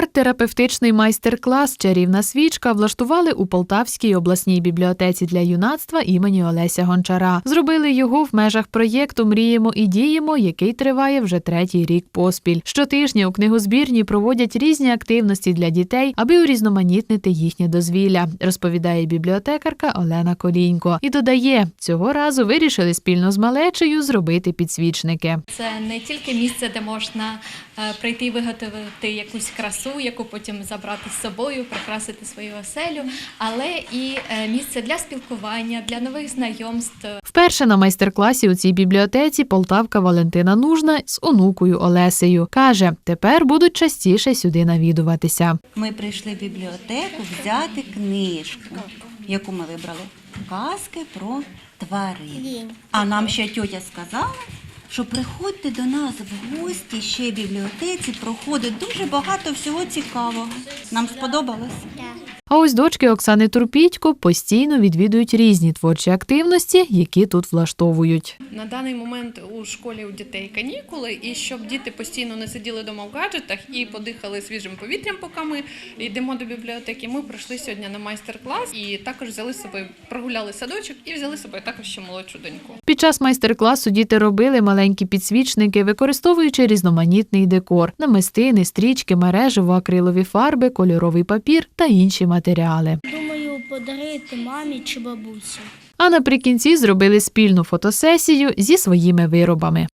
Арт-терапевтичний майстер-клас Чарівна свічка влаштували у Полтавській обласній бібліотеці для юнацтва імені Олеся Гончара. Зробили його в межах проєкту Мріємо і діємо, який триває вже третій рік поспіль. Щотижня у книгозбірні проводять різні активності для дітей, аби урізноманітнити їхнє дозвілля, розповідає бібліотекарка Олена Колінько. І додає, цього разу вирішили спільно з малечею зробити підсвічники. Це не тільки місце, де можна е, прийти і виготовити якусь красу, яку потім забрати з собою, прикрасити свою оселю, але і е, місце для спілкування, для нових знайомств. Вперше на майстер-класі у цій бібліотеці полтавка Валентина Нужна з онукою Олесею каже, тепер будуть частіше сюди навідуватися. Ми прийшли в бібліотеку взяти книжку, яку ми вибрали. Казки про тварин. А нам ще тьотя сказала, що приходьте до нас в гості ще в бібліотеці, проходить дуже багато всього цікавого. Нам сподобалось? А ось дочки Оксани Турпітько постійно відвідують різні творчі активності, які тут влаштовують. На даний момент у школі у дітей канікули, і щоб діти постійно не сиділи вдома в гаджетах і подихали свіжим повітрям, поки ми йдемо до бібліотеки. Ми прийшли сьогодні на майстер-клас і також взяли з собою, прогуляли садочок і взяли з собою також ще молодшу доньку. Під час майстер-класу діти робили маленькі підсвічники, використовуючи різноманітний декор, намистини, стрічки, мережево, акрилові фарби, кольоровий папір та інші матеріали. Думаю, подарити мамі чи бабусі. А наприкінці зробили спільну фотосесію зі своїми виробами.